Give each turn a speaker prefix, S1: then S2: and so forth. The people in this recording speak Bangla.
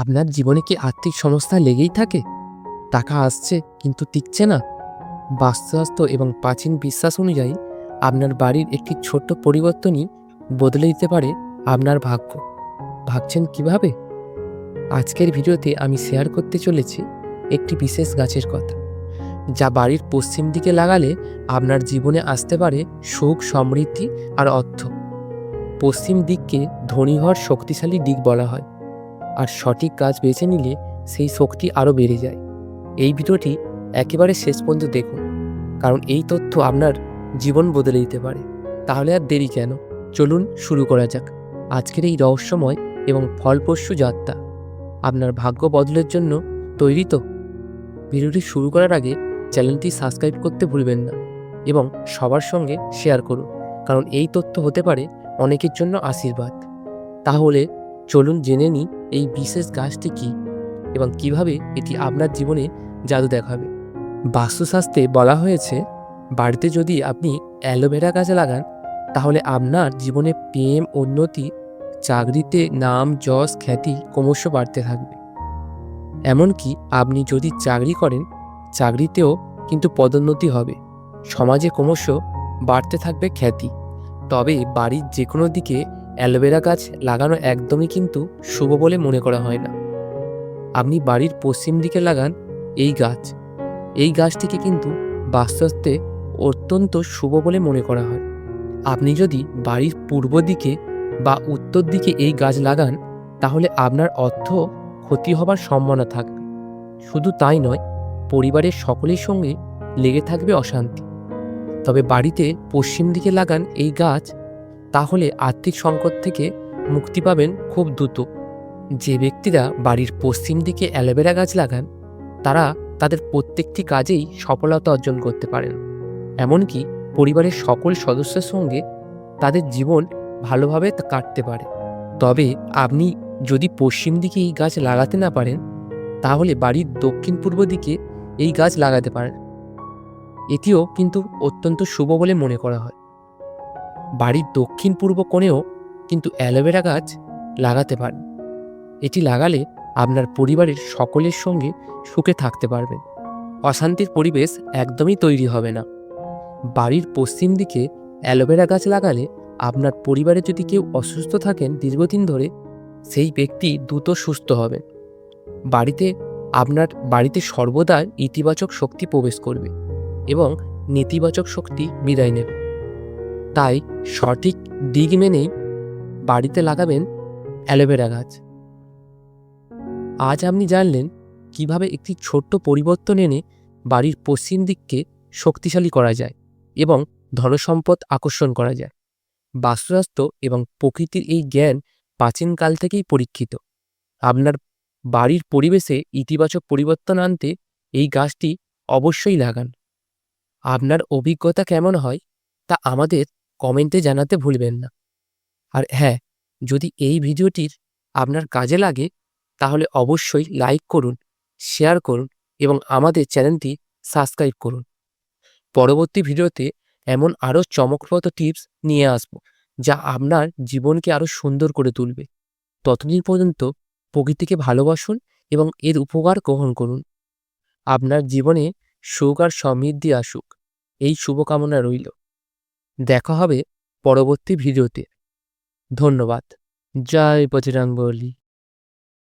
S1: আপনার জীবনে কি আর্থিক সমস্যা লেগেই থাকে? টাকা আসছে, কিন্তু টিকছে না। বাস্তুশাস্ত্র এবং প্রাচীন বিশ্বাস অনুযায়ী, আপনার বাড়ির একটি ছোট্ট পরিবর্তনই বদলে দিতে পারে আপনার ভাগ্য। ভাবছেন কীভাবে? আজকের ভিডিওতে আমি শেয়ার করতে চলেছি একটি বিশেষ গাছের কথা, যা বাড়ির পশ্চিম দিকে লাগালে আপনার জীবনে আসতে পারে সুখ, সমৃদ্ধি আর অর্থ। পশ্চিম দিককে ধনী হওয়ার শক্তিশালী দিক বলা হয়। আর সঠিক কাজ বেছে নিলে সেই শক্তি আরও বেড়ে যায়। এই ভিডিওটি একেবারে শেষ পর্যন্ত দেখুন, কারণ এই তথ্য আপনার জীবন বদলে দিতে পারে। তাহলে আর দেরি কেন? চলুন শুরু করা যাক। আজকের এই রহস্যময় এবং ফলপ্রসূ যাত্রা আপনার ভাগ্য বদলের জন্য তৈরি তো? ভিডিওটি শুরু করার আগে চ্যানেলটি সাবস্ক্রাইব করতে ভুলবেন না এবং সবার সঙ্গে শেয়ার করুন, কারণ এই তথ্য হতে পারে অনেকের জন্য আশীর্বাদ। তাহলে চলুন জেনে নিই এই বিশেষ গাছটি কী এবং কীভাবে এটি আপনার জীবনে জাদু দেখাবে। বাস্তুশাস্ত্রে বলা হয়েছে, বাড়িতে যদি আপনি অ্যালোভেরা গাছ লাগান, তাহলে আপনার জীবনে প্রেম, উন্নতি, চাকরিতে নাম, যশ, খ্যাতি ক্রমশ বাড়তে থাকবে। এমনকি আপনি যদি চাকরি করেন, চাকরিতেও কিন্তু পদোন্নতি হবে। সমাজে ক্রমশ বাড়তে থাকবে খ্যাতি। তবে বাড়ির যে কোনো দিকে অ্যালোভেরা গাছ লাগানো একদমই কিন্তু শুভ বলে মনে করা হয় না। আপনি বাড়ির পশ্চিম দিকে লাগান এই গাছ। এই গাছটিকে কিন্তু বাস্তুতে অত্যন্ত শুভ বলে মনে করা হয়। আপনি যদি বাড়ির পূর্ব দিকে বা উত্তর দিকে এই গাছ লাগান, তাহলে আপনার অর্থ ক্ষতি হবার সম্ভাবনা থাকবে। শুধু তাই নয়, পরিবারের সকলের সঙ্গে লেগে থাকবে অশান্তি। তবে বাড়িতে পশ্চিম দিকে লাগান এই গাছ তাহলে আর্থিক সংকট থেকে মুক্তি পাবেন খুব দ্রুত। যে ব্যক্তিরা বাড়ির পশ্চিম দিকে অ্যালোভেরা গাছ লাগান, তারা তাদের প্রত্যেকটি কাজেই সফলতা অর্জন করতে পারেন। এমনকি পরিবারের সকল সদস্যের সঙ্গে তাদের জীবন ভালোভাবে কাটতে পারে। তবে আপনি যদি পশ্চিম দিকে এই গাছ লাগাতে না পারেন, তাহলে বাড়ির দক্ষিণ পূর্ব দিকে এই গাছ লাগাতে পারেন। এটিও কিন্তু অত্যন্ত শুভ বলে মনে করা হয়। বাড়ির দক্ষিণ পূর্ব কোণেও কিন্তু অ্যালোভেরা গাছ লাগাতে পারেন এটি লাগালে আপনার পরিবারের সকলের সঙ্গে সুখে থাকতে পারবেন অশান্তির পরিবেশ একদমই তৈরি হবে না। বাড়ির পশ্চিম দিকে অ্যালোভেরা গাছ লাগালে আপনার পরিবারে যদি কেউ অসুস্থ থাকেন দীর্ঘদিন ধরে, সেই ব্যক্তি দ্রুত সুস্থ হবেন বাড়িতে, আপনার বাড়িতে সর্বদা ইতিবাচক শক্তি প্রবেশ করবে এবং নেতিবাচক শক্তি বিদায় নেবে। তাই সঠিক দিক মেনে বাড়িতে লাগাবেন অ্যালোভেরা গাছ। আজ আপনি জানলেন কীভাবে একটি ছোট্ট পরিবর্তন এনে বাড়ির পশ্চিম দিককে শক্তিশালী করা যায় এবং ধনসম্পদ আকর্ষণ করা যায়। বাস্তুশাস্ত্র এবং প্রকৃতির এই জ্ঞান প্রাচীনকাল থেকেই পরীক্ষিত। আপনার বাড়ির পরিবেশে ইতিবাচক পরিবর্তন আনতে এই গাছটি অবশ্যই লাগান। আপনার অভিজ্ঞতা কেমন হয় তা আমাদের কমেন্টে জানাতে ভুলবেন না। আর হ্যাঁ যদি এই ভিডিওটির আপনার কাজে লাগে, তাহলে অবশ্যই লাইক করুন, শেয়ার করুন এবং আমাদের চ্যানেলটি সাবস্ক্রাইব করুন। পরবর্তী ভিডিওতে এমন আরও চমকপ্রদ টিপস নিয়ে আসব, যা আপনার জীবনকে আরও সুন্দর করে তুলবে। ততদিন পর্যন্ত প্রকৃতিকে ভালোবাসুন এবং এর উপকার গ্রহণ করুন। আপনার জীবনে সুখ আর সমৃদ্ধি আসুক। এই শুভকামনা রইল। দেখা হবে পরবর্তী ভিডিওতে। ধন্যবাদ। জয় বজরং